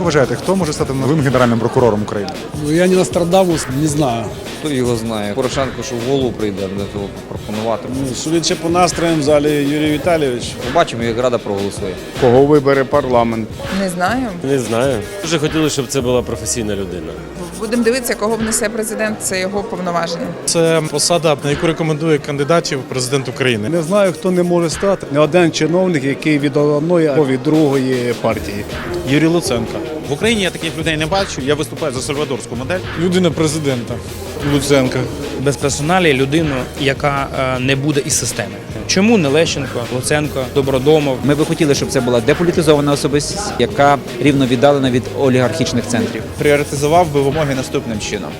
Як ви вважаєте, хто може стати новим генеральним прокурором України? Ну я не Нострадамус, не знаю. Хто його знає? Порошенко, що в голову прийде для того пропонувати. Ну, Судячи по настроям в залі Юрій Віталійович. Побачимо, як Рада проголосує. Кого вибере парламент? Не знаю. Не знаю. Дуже хотіли, щоб це була професійна людина. Будемо дивитися, кого внесе президент. Це його повноваження. Це посада, на яку рекомендує кандидатів президент України. Не знаю, хто не може стати. Не один чиновник, який від одної або від другої партії. Юрій Луценко. В Україні я таких людей не бачу. Я виступаю за сальвадорську модель. Людина президента Луценка без персоналі людину, яка е, не буде із системи. Чому не Лещенко, Луценко, Добродомов? Ми би хотіли, щоб це була деполітизована особистість, яка рівно віддалена від олігархічних центрів. Пріоритизував би вимоги наступним чином.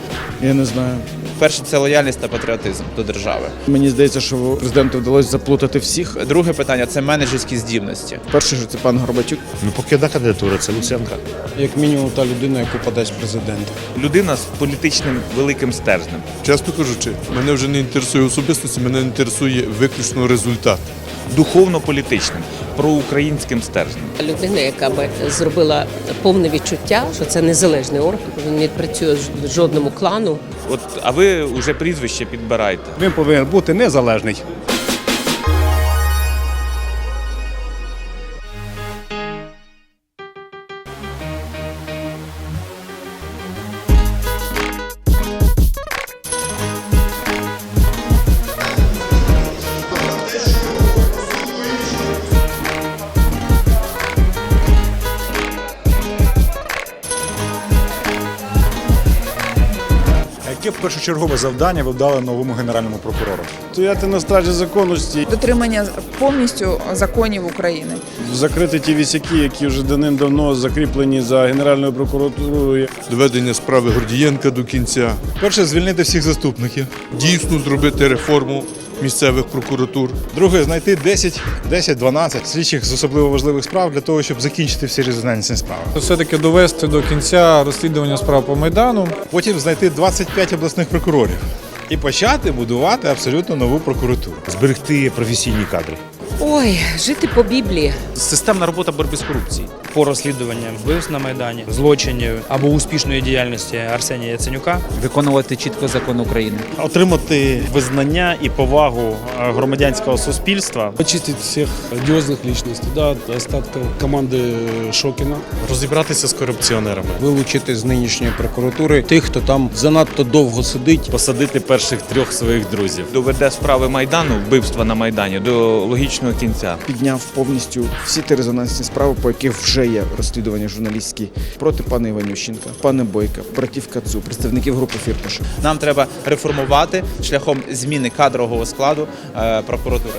Я не знаю. Перше це лояльність та патріотизм до держави. Мені здається, що президенту вдалося заплутати всіх. Друге питання це менеджерські здібності. Перше, що це пан Горбачук. Ну, поки одна кандидатура, це Луценко. Як мінімум та людина, яку подасть президент. Людина з політичним великим стержнем. Чесно кажучи, мене вже не інтересує особистості, мене інтересує виключно результат. Духовно-політичним, проукраїнським стержнем. Людина, яка би зробила повне відчуття, що це незалежний орган, він не працює жодному клану. От, а ви вже прізвище підбирайте. Він повинен бути незалежний. Яке першочергове завдання ви дали новому генеральному прокурору? Стояти на стражі законності, Дотримання повністю законів України. закрити ті вісяки, які вже давним-давно закріплені за Генеральною прокуратурою. Доведення справи Гордієнка до кінця. Перше звільнити всіх заступників. Дійсно зробити реформу місцевих прокуратур. Друге, знайти 10, 10-12 слідчих з особливо важливих справ для того, щоб закінчити всі резонансні справи. Все-таки довести до кінця розслідування справ по Майдану. Потім знайти 25 обласних прокурорів і почати будувати абсолютно нову прокуратуру. Зберегти професійні кадри. Ой, жити по Біблії. Системна робота боротьби з корупцією. По розслідуванням вбивств на Майдані, злочинів або успішної діяльності Арсенія Яценюка. Виконувати чітко закон України. Отримати визнання і повагу громадянського суспільства. Очистить всех одиозных личностей, да, от остатков команды Шокина. Розібратися з корупціонерами. Вилучити з нинішньої прокуратури тих, хто там занадто довго сидить. Посадити перших трьох своїх друзів. Доведе справи Майдану, вбивства на Майдані до логічного кінця. Підняв повністю всі ті резонансні справи, по яких вже є розслідування журналістські проти пана Іванющенка, пана Бойка, братів Кацу, представників групи Фірташа. Нам треба реформувати шляхом зміни кадрового складу е, прокуратури.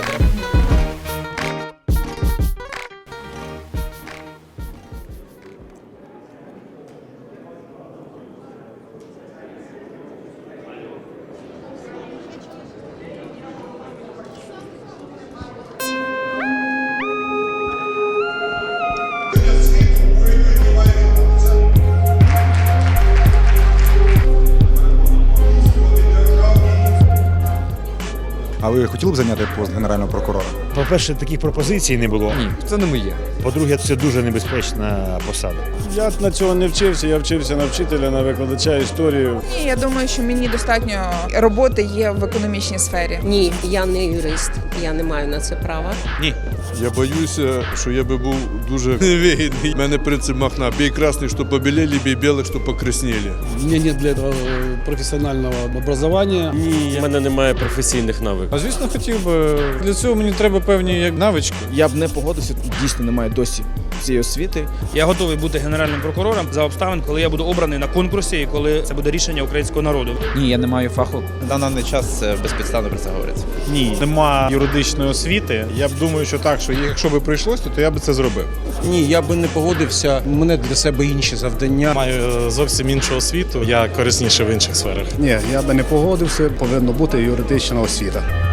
А ви хотіли б зайняти пост генерального прокурора? По-перше, таких пропозицій не було. Ні, це не моє. По-друге, це дуже небезпечна посада. Я на цього не вчився, я вчився на вчителя, на викладача історії. Ні, я думаю, що мені достатньо роботи є в економічній сфері. Ні, я не юрист, я не маю на це права. Я боюся, що я би був дуже невигідний. У мене принцип махна. Бій красний, що побілели, бій білих, що покраснели. У мене немає для цього професіонального образування. Ні, в мене немає професійних навиків. А звісно, хотів би. Для цього мені треба певні як навички. Я б не погодився, дійсно немає досі цієї освіти. Я готовий бути генеральним прокурором за обставин, коли я буду обраний на конкурсі і коли це буде рішення українського народу. Ні, я не маю фаху. На даний час це безпідставно про це говориться. Ні, нема юридичної освіти. Я б думаю, що так, що якщо би прийшлось, то, я би це зробив. Ні, я би не погодився. У мене для себе інші завдання. Маю е, зовсім іншу освіту. Я корисніший в інших сферах. Ні, я би не погодився, повинна бути юридична освіта.